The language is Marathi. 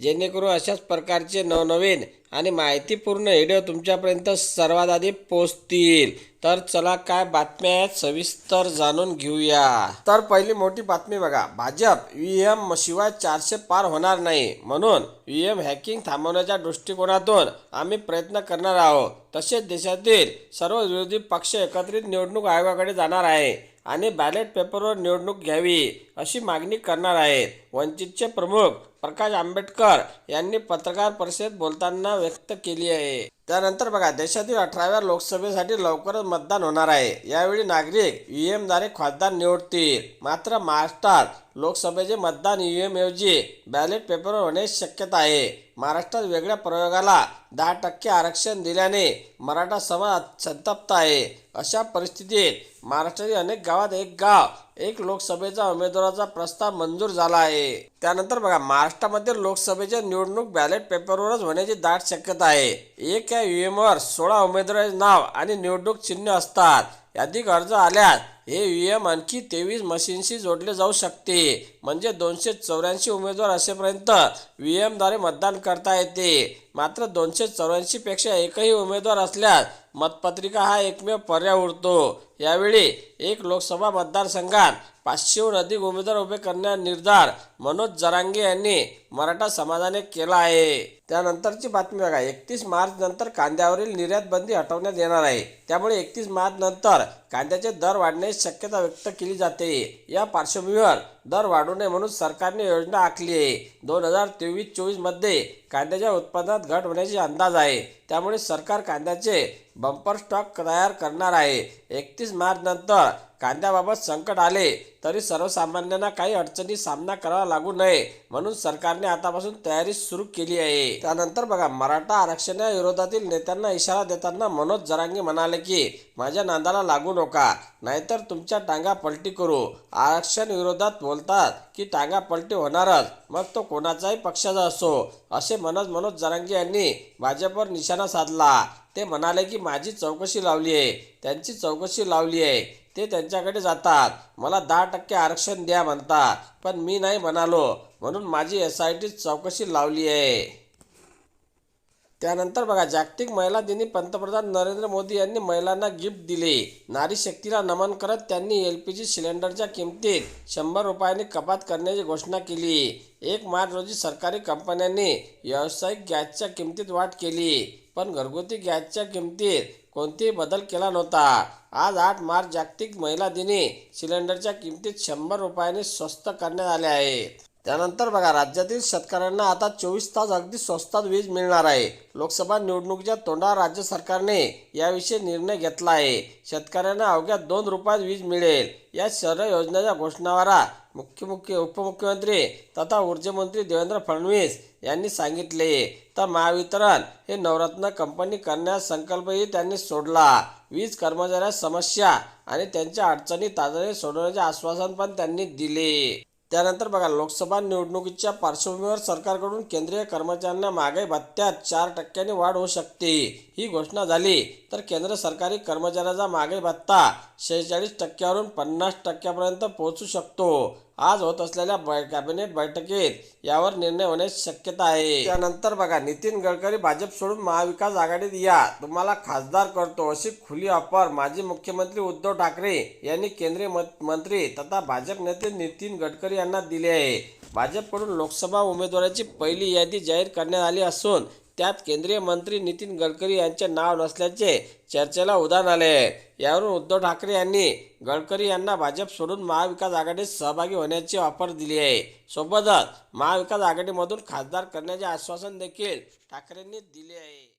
जेणेकरून अशाच प्रकारचे नवनवीन आणि माहितीपूर्ण व्हिडिओ तुमच्यापर्यंत सर्वात आधी पोहोचतील. तर चला काय बातम्या आहेत सविस्तर जाणून घेऊया. तर पहिली मोठी बातमी बघा. भाजप व्ही एम शिवाय चारशे पार होणार नाही. म्हणून व्ही एम हॅकिंग थांबवण्याच्या दृष्टिकोनातून आम्ही प्रयत्न करणार आहोत. तसेच देशातील सर्व विरोधी पक्ष एकत्रित निवडणूक आयोगाकडे जाणार आहे आणि बॅलेट पेपरवर निवडणूक घ्यावी. अशी मागणी करणार आहेत. वंचितचे प्रमुख प्रकाश आंबेडकर यांनी पत्रकार परिषदेत बोलताना व्यक्त केली आहे. त्यानंतर बघा देशातील अठराव्या लोकसभेसाठी लवकरच मतदान होणार आहे. यावेळी नागरिक ई द्वारे खासदार निवडतील. मात्र महाराष्ट्रात लोकसभेचे मतदान ई ऐवजी बॅलेट पेपरवर होण्याची शक्यता आहे. महाराष्ट्रात वेगळ्या प्रयोगाला दहा टक्के आरक्षण दिल्याने मराठा समाज संतप्त आहे. अशा परिस्थितीत महाराष्ट्रातील अनेक गावात एक गाव एक लोकसभेचा उमेदवाराचा प्रस्ताव मंजूर झाला आहे. त्यानंतर बघा महाराष्ट्रामध्ये लोकसभेच्या निवडणूक बॅलेट पेपरवरच होण्याची दाट शक्यता आहे. एक या वर सोळा उमेदवारांचे नाव आणि निवडणूक चिन्ह असतात. याधिक अर्ज आल्यास हे व्ही एम आणखी तेवीस मशीनशी जोडले जाऊ शकते. म्हणजे दोनशे चौऱ्याऐंशी उमेदवार असेपर्यंत व्ही एमद्वारे मतदान करता येते. मात्र दोनशे चौऱ्याऐंशीपेक्षा एकही उमेदवार असल्यास मतपत्रिका हा एकमेव पर्याय उरतो. यावेळी एक लोकसभा मतदारसंघात पाचशेहून अधिक उमेदवार उभे करण्याचा निर्धार मनोज जरांगे यांनी मराठा समाजाने केला आहे. त्यानंतरची बातमी बघा. एकतीस मार्च नंतर कांद्यावरील निर्यात बंदी हटवण्यात येणार आहे. त्यामुळे एकतीस मार्च नंतर कांद्याचे दर वाढण्याची शक्यता व्यक्त केली जाते. या पार्श्वभूमीवर दर वाढू नये म्हणून सरकारने योजना आखली आहे. दोन हजार तेवीस चोवीसमध्ये कांद्याच्या उत्पादनात घट होण्याचे अंदाज आहे. त्यामुळे सरकार कांद्याचे बंपर स्टॉक तयार करणार आहे. एकतीस मार्च नंतर कांद्याबाबत संकट आले तरी सर्वसामान्यांना काही अडचणी सामना करावा लागू नये म्हणून सरकारने आतापासून तयारी सुरू केली आहे. त्यानंतर बघा मराठा आरक्षणा विरोधातील नेत्यांना इशारा देताना मनोज जरांगे म्हणाले की माझ्या नांदाला लागू नका नाहीतर तुमच्या टांगा पलटी करू. आरक्षण विरोधात बोलतात की टांगा पलटी होणारच मग तो कोणाचाही पक्षाचा असो असे मनोज मनोज जरांगे यांनी भाजपवर निशाणा साधला. ते म्हणाले की माझी चौकशी लावली आहे. त्यांची चौकशी लावली आहे. ते त्यांच्याकडे जातात. मला दहा टक्के आरक्षण द्या म्हणतात. पण मी नाही म्हणालो. म्हणून माझी एस आय टी चौकशी लावली आहे. त्यानंतर बघा जागतिक महिला दिनी पंतप्रधान नरेंद्र मोदी यांनी महिलांना गिफ्ट दिले. नारी शक्तीला नमन करत त्यांनी एल पी जी सिलेंडरच्या किमतीत शंभर रुपयांनी कपात करण्याची घोषणा केली. एक मार्च रोजी सरकारी कंपन्यांनी व्यावसायिक गॅसच्या किमतीत वाढ केली. पण घरगुती गॅसच्या किमतीत कोणतेही बदल केला नव्हता. आज आठ मार्च जागतिक महिला दिनी सिलेंडरच्या किमतीत शंभर रुपयांनी स्वस्त करण्यात आले आहेत. त्यानंतर बघा राज्यातील शेतकऱ्यांना आता चोवीस तास अगदी स्वस्तात वीज मिळणार आहे. लोकसभा निवडणुकीच्या तोंडावर राज्य सरकारने याविषयी निर्णय घेतला आहे. शेतकऱ्यांना अवघ्या दोन रुपयात वीज मिळेल. या सर्व योजनेच्या घोषणावारा मुख्य मुख्य उपमुख्यमंत्री तथा ऊर्जामंत्री देवेंद्र फडणवीस यांनी सांगितले तर महावितरण हे नवरत्न कंपनी करण्यास संकल्पही त्यांनी सोडला. वीज कर्मचाऱ्या समस्या आणि त्यांच्या अडचणी तातडीने सोडवण्याचे आश्वासन पण त्यांनी दिले. त्यानंतर बघा लोकसभा निवडणुकीच्या पार्श्वभूमीवर सरकारकडून केंद्रीय कर्मचाऱ्यांना महागाई भत्त्यात चार टक्क्यांनी वाढ होऊ शकते ही घोषणा झाली. तर केंद्र सरकारी कर्मचाऱ्याचा महागाई भत्ता शेहेचाळीस टक्क्यावरून पन्नास टक्क्यापर्यंत पोहोचू शकतो. आज होत असलेल्या बै कॅबिनेट बैठकीत यावर निर्णय होण्याची शक्यता आहे. त्यानंतर बघा नितीन गडकरी भाजप सोडून महाविकास आघाडीत या. तुम्हाला खासदार करतो अशी खुली ऑफर माजी मुख्यमंत्री उद्धव ठाकरे यांनी केंद्रीय मंत्री तथा भाजप नेते नितीन गडकरी यांना दिले आहे. भाजपकडून लोकसभा उमेदवाराची पहिली यादी जाहीर करण्यात आली असून त्यात केंद्रीय मंत्री नितीन गडकरी यांचे नाव नसल्याचे चर्चेला उदाहरण आले. आहे यावरून उद्धव ठाकरे यांनी गडकरी यांना भाजप सोडून महाविकास आघाडीत सहभागी होण्याची ऑफर दिली आहे. सोबतच महाविकास आघाडीमधून खासदार करण्याचे आश्वासन देखील ठाकरेंनी दिले आहे.